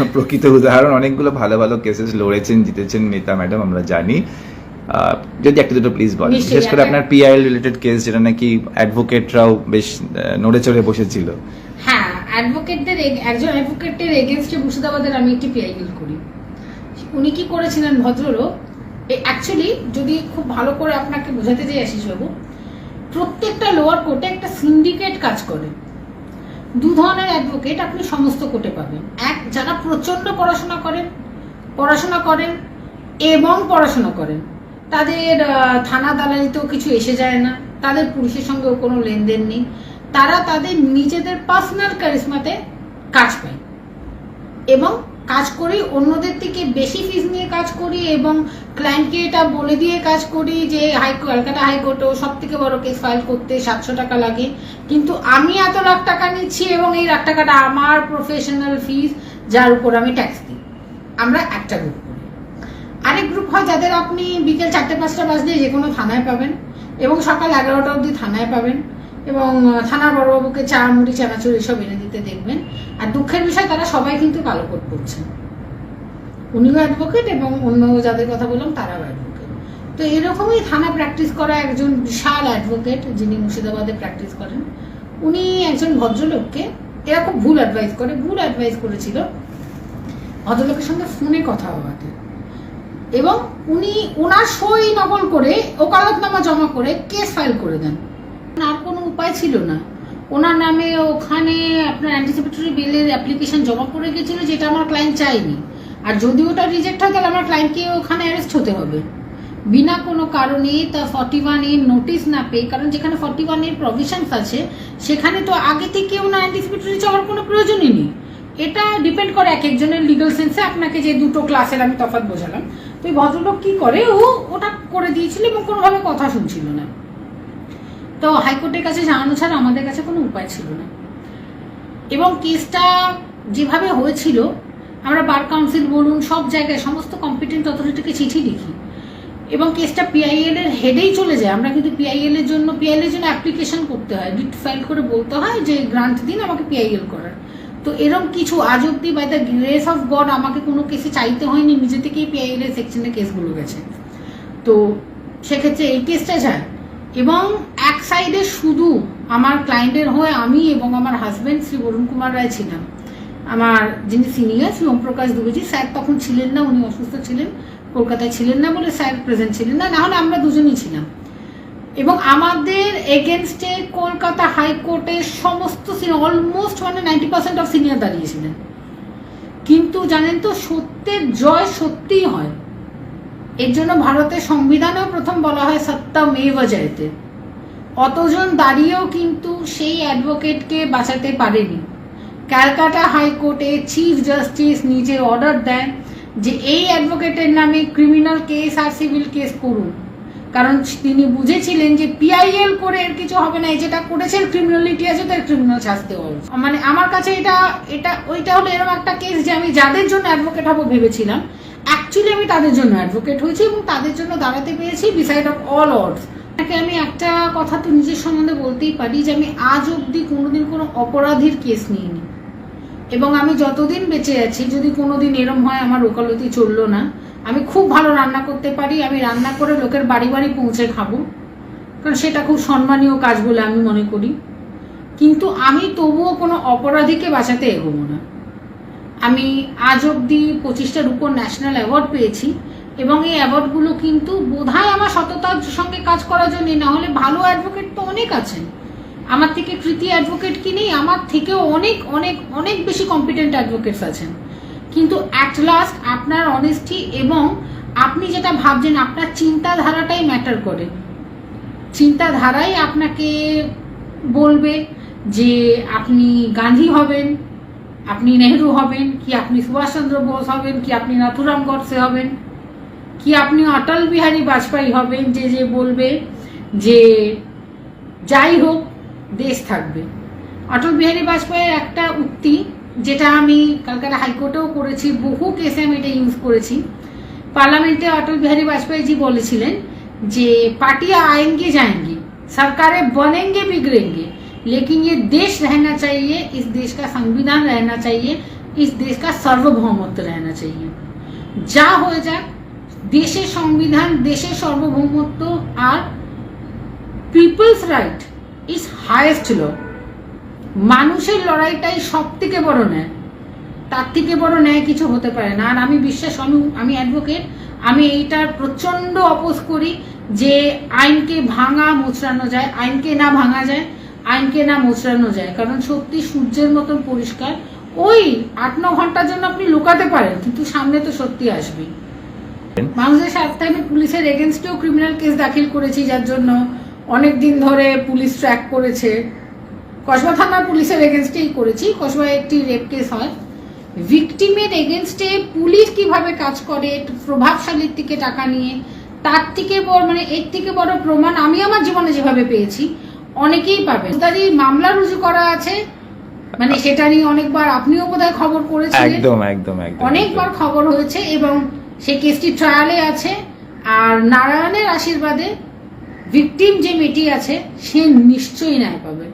প্রকৃত উদাহরণ অনেকগুলো ভালো ভালো কেসেস লড়েছেন জিতেছেন নেতা ম্যাডাম আমরা জানি। যদি একটা দুটো প্লিজ বলেন বিশেষ করে আপনার পিআইএল রিলেটেড কেস যেটা নাকি অ্যাডভোকেটরাও বেশ নড়ে চড়ে বসেছিল। হ্যাঁ অ্যাডভোকেটদের একজন অ্যাডভোকেটের এগেনস্টে মুর্শিদাবাদের আমি একটি পিআইএল করি। উনি কি করেছিলেন ভদ্রলোক? অ্যাকচুয়ালি যদি খুব ভালো করে আপনাকে বোঝাতে চাই আশিস বাবু প্রত্যেকটা লোয়ার কোর্টে একটা সিন্ডিকেট কাজ করে। দু ধরনের অ্যাডভোকেট আপনি সমস্ত কোর্টে পাবেন। এক, যারা প্রচণ্ড পড়াশোনা করেন পড়াশোনা করেন এবং পড়াশোনা করেন, তাদের থানা দালালিতেও কিছু এসে যায় না, তাদের পুলিশের সঙ্গেও কোনো লেনদেন নেই, তারা তাদের নিজেদের পার্সোনাল ক্যারিসমাতে কাজ পায় এবং কাজ করি, অন্যদের থেকে বেশি ফিস নিয়ে কাজ করি এবং ক্লায়েন্টকে এটা বলে দিয়ে কাজ করি যে, হাই ক্যালকাটা হাইকোর্টেও সব থেকে বড় কেস ফাইল করতে সাতশো টাকা লাগে। কিন্তু আমি এত লাখ টাকা নিচ্ছি এবং এই লাখ টাকাটা আমার প্রফেশনাল ফিস যার উপর আমি ট্যাক্স দিই। আমরা একটা গ্রুপ করি। আরেক গ্রুপ হয় যাদের আপনি বিকেল চারটে পাঁচটা বাজলে যে কোনো থানায় পাবেন এবং সকাল এগারোটা অবধি থানায় পাবেন। এবং থানার বড়বাবুকে চা, মুড়ি, চানাচুর এসব এনে দিতে দেখবেন। আর দুঃখের বিষয়, তারা সবাই কিন্তু কালো কোট পড়ছেন উনিও অ্যাডভোকেট এবং অন্য যাদের কথা বললাম, তারাও অ্যাডভোকেট তো এরকমই থানা প্র্যাকটিস করা একজন বিশাল অ্যাডভোকেট যিনি মুর্শিদাবাদে প্র্যাকটিস করেন। উনি একজন ভদ্রলোককে, এরা খুব ভুল অ্যাডভাইস করে, ভুল অ্যাডভাইস করেছিল। ভদ্রলোকের সঙ্গে ফোনে কথা হওয়াতে। এবং উনি ওনার সই নকল করে ওকালতনামা জমা করে কেস ফাইল করে দেন। আর উপায় ছিল না। ওনার নামে ওখানে আপনার অ্যান্টিসিপেটরি বিলের অ্যাপ্লিকেশন জমা করে গেছিল যেটা আমার ক্লায়েন্ট চাইনি আর যদি ওটা রিজেক্ট হয়, তাহলে আমার ক্লায়েন্টকে ওখানে অ্যারেস্ট হতে হবে। বিনা কোনো কারণে তা ফর্টি ওয়ানের নোটিস না পেয়ে, কারণ যেখানে ফর্টি ওয়ানের প্রভিশনস আছে, সেখানে তো আগে থেকে ওনার অ্যান্টিসিপেটরি চাওয়ার কোনো প্রয়োজনই নেই। এটা ডিপেন্ড করে এক একজনের লিগাল সেন্সে আপনাকে যে দুটো ক্লাসের আমি তফাৎ বোঝালাম। তো এই ভদ্রলোক কি করে? ও ওটা করে দিয়েছিল এবং কোনোভাবে কথা শুনছিল না। তো হাইকোর্টের কাছে জানানো ছাড়া আমাদের কাছে কোনো উপায় ছিল না। এবং কেসটা যেভাবে হয়েছিল, আমরা বার কাউন্সিল বলুন, সব জায়গায় সমস্ত কম্পিটেন্ট অথরিটিকে চিঠি লিখি। এবং কেসটা পিআইএল এর হেডেই চলে যায়। আমরা কিন্তু পিআইএল এর জন্য পিআইএল এর জন্য অ্যাপ্লিকেশন করতে হয়। রিট ফাইল করে বলতে হয় যে গ্রান্ট দিন, আমাকে পিআইএল করার। তো এরকম কিছু আজ অব্দি by the grace of God আমাকে কোনো কেসে চাইতে হয়নি। নিজে থেকেই পিআইএল এর সেকশনে কেসগুলো গেছে। তো সেক্ষেত্রে এই কেসটা যায়। এবং এক সাইডে শুধু আমার ক্লায়েন্টের হয়ে আমি এবং আমার হাজব্যান্ড শ্রী বরুণ কুমার রায় ছিলাম। আমার যিনি সিনিয়র শ্রী ওমপ্রকাশ দুবেজি স্যার তখন ছিলেন না, উনি অসুস্থ ছিলেন, কলকাতায় ছিলেন না বলে স্যার প্রেজেন্ট ছিলেন না, নাহলে আমরা দুজনই ছিলাম। এবং আমাদের এগেনস্টে কলকাতা হাইকোর্টের সমস্ত অলমোস্ট মানে নাইনটি পার্সেন্ট অফ সিনিয়র দাঁড়িয়েছিলেন। কিন্তু জানেন তো, সত্যের জয় সত্যিই হয়। এর জন্য ভারতের সংবিধানেও প্রথম বলা হয় সত্তা মেভ জয়তে। অতজন দাঁড়িয়েও কিন্তু সেই অ্যাডভোকেটকে বাঁচাতে পারেনি। ক্যালকাটা হাইকোর্টে চিফ জাস্টিস নিজে অর্ডার দেন যে এই অ্যাডভোকেটের নামে ক্রিমিনাল কেস আর সিভিল কেস করুন। কারণ তিনি বুঝেছিলেন যে পিআইএল করে এর কিছু হবে না যেটা করেছেন ক্রিমিনালিটি আছে তার ক্রিমিনাল শাস্তি হবে। মানে আমার কাছে এটা এটা, ওইটা হলো এরকম একটা কেস যে আমি যাদের জন্য অ্যাডভোকেট হব ভেবেছিলাম। অ্যাকচুয়ালি আমি তাদের জন্য অ্যাডভোকেট হয়েছি এবং তাদের জন্য দাঁড়াতে পেরেছি বিসাইড অফ অল অর্ডস তাকে আমি একটা কথা তো নিজের সম্বন্ধে বলতেই পারি যে আমি আজ অবধি কোনোদিন কোনো অপরাধীর কেস নিইনি। এবং আমি যতদিন বেঁচে আছি, যদি কোনোদিন এরম হয় আমার ওকালতি চলল না, আমি খুব ভালো রান্না করতে পারি, আমি রান্না করে লোকের বাড়ি বাড়ি পৌঁছে খাব। কারণ সেটা খুব সম্মানীয় কাজ বলে আমি মনে করি। কিন্তু আমি তবুও কোনো অপরাধীকে বাঁচাতে এগোবো না। আমি আজ অবধি পঁচিশটার উপর ন্যাশনাল অ্যাওয়ার্ড পেয়েছি এবং এই অ্যাওয়ার্ডগুলো কিন্তু বোধহয় আমার সততার সঙ্গে কাজ করার জন্য, না হলে ভালো অ্যাডভোকেট তো অনেক আছেন। আমার থেকে কৃতি অ্যাডভোকেট কি নেই? আমার থেকেও অনেক অনেক অনেক বেশি কম্পিটেন্ট অ্যাডভোকেটস আছেন। কিন্তু অ্যাট লাস্ট আপনার অনেস্টি এবং আপনি যেটা ভাবছেন, আপনার চিন্তাধারাটাই ম্যাটার করে। চিন্তাধারাই আপনাকে বলবে যে আপনি গান্ধী হবেন আপনি নেহরু হবেন, কি আপনি সুভাষচন্দ্র বোস হবেন, কি আপনি নাথুরাম গডসে হবেন, কি আপনি অটল বিহারী বাজপেয়ী হবেন, যে যে বলবে যে যাই হোক, দেশ থাকবে। অটল বিহারী বাজপেয়ীর একটা উক্তি, যেটা আমি কলকাতা হাইকোর্টেও করেছি, বহু কেসে আমি এটা ইউজ করেছি। পার্লামেন্টে অটল বিহারী বাজপেয়ীজি বলেছিলেন যে পার্টি আয়েঙ্গে যায়ঙ্গে, সরকারে বনেঙ্গে, বিগড়েঙ্গে। लेकिन ये देश रहना चाहिए इस देश का संविधान रहना चाहिए इस देश का সার্বভৌমত্ব रहना चाहिए যা হয়ে যাক দেশের সংবিধান দেশের সার্বভৌমত্ব আর people's right is highest law মানুষের লড়াইটাই সব থেকে বড় ন্যায় তার থেকে বড় ন্যায় কিছু হতে পারে না আর আমি বিশ্বাস আমি আমি অ্যাডভোকেট আমি এইটার প্রচন্ড অপোজ করি যে আইনকে ভাঙা মোচড়ানো যায় আইনকে না ভাঙা যায় আইনকে না মোচড়ানো যায়, কারণ সত্যি সূর্যের মতন পরিষ্কার। ওই আট, ন ঘণ্টার জন্য আপনি লুকাতে পারেন, কিন্তু সামনে তো সত্যি আসবে। বাংলাদেশ স্বার্থে আমি পুলিশের এগেনস্টেও ক্রিমিনাল কেস দাখিল করেছি, যার জন্য অনেক দিন ধরে পুলিশ ট্র্যাক করেছে। কসবা থানার পুলিশের এগেনস্টেই করেছি, কসবায় একটি রেপ কেস হয়। ভিকটিমের এগেনস্টে পুলিশ কীভাবে কাজ করে প্রভাবশালীর থেকে টাকা নিয়ে, তার থেকে বড় মানে এর থেকে বড় প্রমাণ আমি আমার জীবনে যেভাবে পেয়েছি অনেকেই পাবেন। তারই মামলা রুজু করা আছে মানে সেটা নিয়ে অনেকবার আপনিও বোধহয় খবর করেছিলেন। একদম একদম একদম অনেকবার খবর হয়েছে এবং সেই কেসটি ট্রায়ালে আছে। আর নারায়ণের আশীর্বাদে ভিকটিম যে মেয়েটি আছে সে নিশ্চয়ই ন্যায় পাবে।